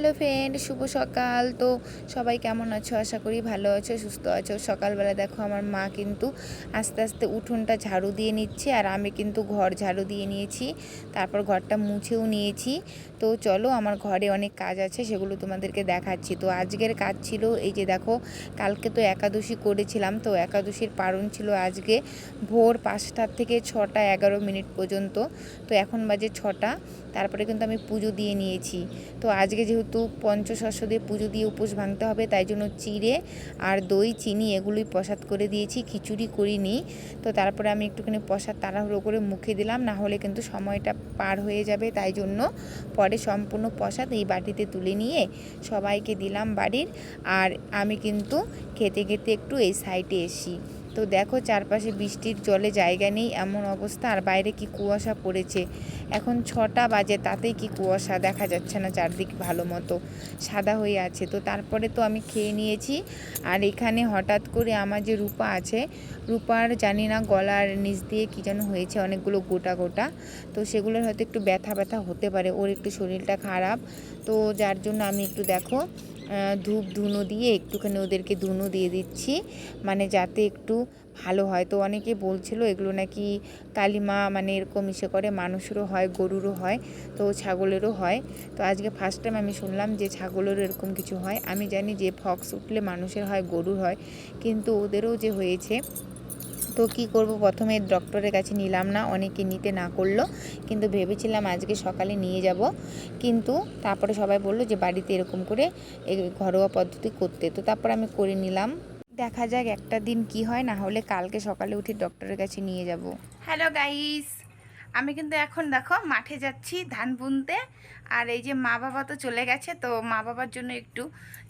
Hello friend শুভ সকাল। তো সবাই কেমন আছো? আশা করি ভালো আছো, সুস্থ আছো। সকালবেলা দেখো আমার মা কিন্তু আস্তে আস্তে উঠোনটা ঝাড়ু দিয়ে নিচ্ছে আর আমি কিন্তু ঘর ঝাড়ু দিয়ে নিয়েছি। তারপর ঘরটা মুছেও নিয়েছি। তো চলো আমার ঘরে অনেক কাজ আছে, সেগুলো তোমাদেরকে দেখাচ্ছি। তো আজকের কাজ ছিল এই যে দেখো, কালকে তো একাদশী করেছিলাম। তো একাদশীর পারণ ছিল আজকে ভোর পাঁচটার থেকে ছটা এগারো মিনিট পর্যন্ত। তো এখন বাজে ছটা। তারপরে কিন্তু আমি পুজো দিয়ে নিয়েছি। তো আজকে যেহেতু পঞ্চশস্য দিয়ে পুজো দিয়ে উপোস ভাঙতে হবে, তাই জন্য চিড়ে আর দই, চিনি এগুলোই প্রসাদ করে দিয়েছি, খিচুড়ি করিনি। তো তারপরে আমি একটুখানি প্রসাদ তাড়াহুড়ো করে মুখে দিলাম, না হলে কিন্তু সময়টা পার হয়ে যাবে, তাই জন্য পরে সম্পূর্ণ প্রসাদ এই বাটিতে তুলে নিয়ে সবাইকে দিলাম বাড়ির। আর আমি কিন্তু খেতে খেতে একটু এই সাইডে এসি। তো দেখো চারপাশে বৃষ্টির জলে জায়গা নেই, এমন অবস্থা। আর বাইরে কি কুয়াশা পড়েছে? এখন ছটা বাজে, তাতেই কি কুয়াশা? দেখা যাচ্ছে না চারদিক ভালো মতো, সাদা হয়ে আছে। তো তারপরে তো আমি খেয়ে নিয়েছি। আর এখানে হঠাৎ করে আমার যে রূপা আছে, রূপার জানি না গলার নিচ দিয়ে কী যেন হয়েছে, অনেকগুলো গোটা গোটা। তো সেগুলোর হয়তো একটু ব্যথা ব্যথা হতে পারে, ওর একটু শরীরটা খারাপ। তো যার জন্য আমি একটু দেখো ধূপ ধুনো দিয়ে একটুখানি ওদেরকে ধুনো দিয়ে দিচ্ছি। মানে যাতে একটু ভালো হয়। তো অনেকে বলছিল এগুলো নাকি কালিমা মানে এরকম ইসে করে মানুষেরও হয়, গরুরও হয়, তো ছাগলেরও হয়। তো আজকে ফার্স্ট টাইম আমি শুনলাম যে ছাগলেরও এরকম কিছু হয়। আমি জানি যে ফক্স উঠলে মানুষের হয়, গরুর হয়। কিন্তু ওদেরও যে হয়েছে তো কি করব? প্রথমে ডক্টরের কাছে নিলাম না, অনেকে নিতে না করল। কিন্তু ভেবেছিলাম আজকে সকালে নিয়ে যাব। কিন্তু তারপরে সবাই বলল যে বাড়িতে এরকম করে ঘরোয়া পদ্ধতি করতে। তো তারপর আমি করে নিলাম। দেখা যাক একটা দিন কি হয়, না হলে কালকে সকালে উঠে ডক্টরের কাছে নিয়ে যাব। হ্যালো গাইস আমি কিন্তু এখন দেখো মাঠে যাচ্ছি ধান বুনতে। আর এই যে মা বাবা তো চলে গেছে, তো মা বাবার জন্য একটু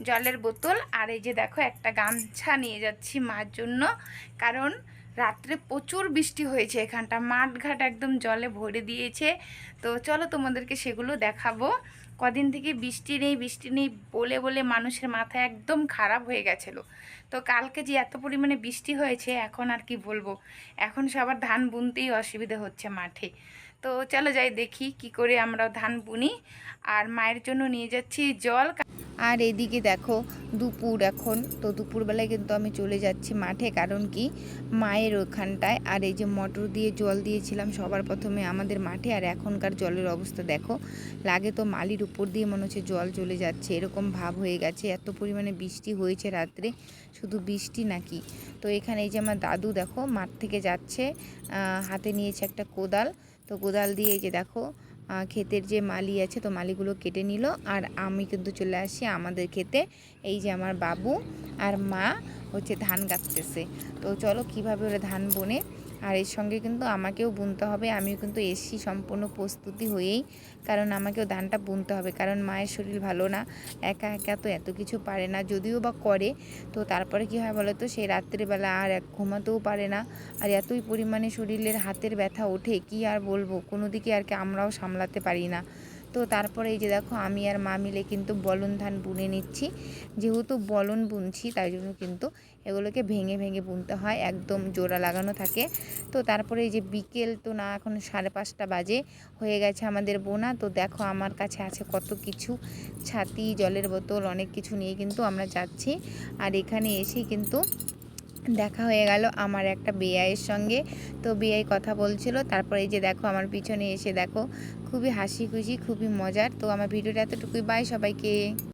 জলের বোতল। আর এই যে দেখো একটা গামছা নিয়ে যাচ্ছি মার জন্য। কারণ রাত্রে প্রচুর বৃষ্টি হয়েছে এখানটা। মাঠঘাট একদম জলে ভরে দিয়েছে। তো চলো তোমাদেরকে সেগুলো দেখাবো। কদিন থেকে বৃষ্টি নেই বৃষ্টি নেই বলে বলে মানুষের মাথা একদম খারাপ হয়ে গেছিল। তো কালকে যে এত পরিমাণে বৃষ্টি হয়েছে, এখন আর কি বলব? এখন সবার ধান বুনতেই অসুবিধে হচ্ছে মাঠে। তো চলো যাই দেখি কি করে আমরা ধান বুনি। আর মায়ের জন্য নিয়ে যাচ্ছি জল। আর এদিকে দেখো, দুপুর এখন। তো দুপুরবেলায় কিন্তু আমি চলে যাচ্ছি মাঠে, কারণ কি? মায়ের ওখানটায়। আর এই যে মটর দিয়ে জল দিয়েছিলাম সবার প্রথমে আমাদের মাঠে, আর এখনকার জলের অবস্থা দেখো। লাগে তো মালির উপর দিয়ে মনে হচ্ছে জল চলে যাচ্ছে। এরকম ভাব হয়ে গেছে। এত পরিমাণে বৃষ্টি হয়েছে রাত্রে। শুধু বৃষ্টি নাকি? তো এখানে এই যে আমার দাদু দেখো, মাঠ থেকে যাচ্ছে হাতে নিয়েছে একটা কোদাল। তো কোদাল দিয়ে এই যে দেখো ক্ষেতের যে মালি আছে, তো মালিগুলো কেটে নিল। আর আমি কিন্তু চলে আসি আমাদের ক্ষেতে, এই যে আমার বাবু আর মা হচ্ছে ধান কাটতেছে। তো চলো কীভাবে ওরা ধান বনে? আর এর সঙ্গে কিন্তু আমাকেও বুনতে হবে। আমিও কিন্তু এসি সম্পূর্ণ প্রস্তুতি হয়েই। কারণ আমাকেও ধানটা বুনতে হবে। কারণ মায়ের শরীর ভালো না। একা একা তো এত কিছু পারে না। যদিও বা করে, তো তারপরে কী হয় বলো তো সেই রাত্রিবেলা আর এক ঘুমাতেও পারে না। আর এতই পরিমাণে শরীরের হাতের ব্যথা ওঠে, কি আর বলব? কোনো দিকে আর কি আমরাও সামলাতে পারি না। তো তারপরে এই যে দেখো, আমি আর মা মিলে কিন্তু বলন ধান বুনে নিচ্ছি। যেহেতু বলন বুনছি, তাই জন্য কিন্তু এগুলোকে ভেঙে ভেঙে বুনতে হয়, একদম জোড়া লাগানো থাকে। তো তারপরে এই যে বিকেল তো না, এখন সাড়ে পাঁচটা বাজে, হয়ে গেছে আমাদের বোনা। তো দেখো আমার কাছে আছে কত কিছু, ছাতি, জলের বোতল, অনেক কিছু নিয়ে কিন্তু আমরা যাচ্ছি। আর এখানে এসেই কিন্তু দেখা হয়ে গেল আমার একটা বেআইয়ের সঙ্গে। তো বেআই কথা বলছিল, তারপরে যে দেখো আমার পিছনে এসে দেখো, খুবই হাসি খুশি, খুবই মজার। তো আমার ভিডিওটা এতটুকুই বাই সবাইকে।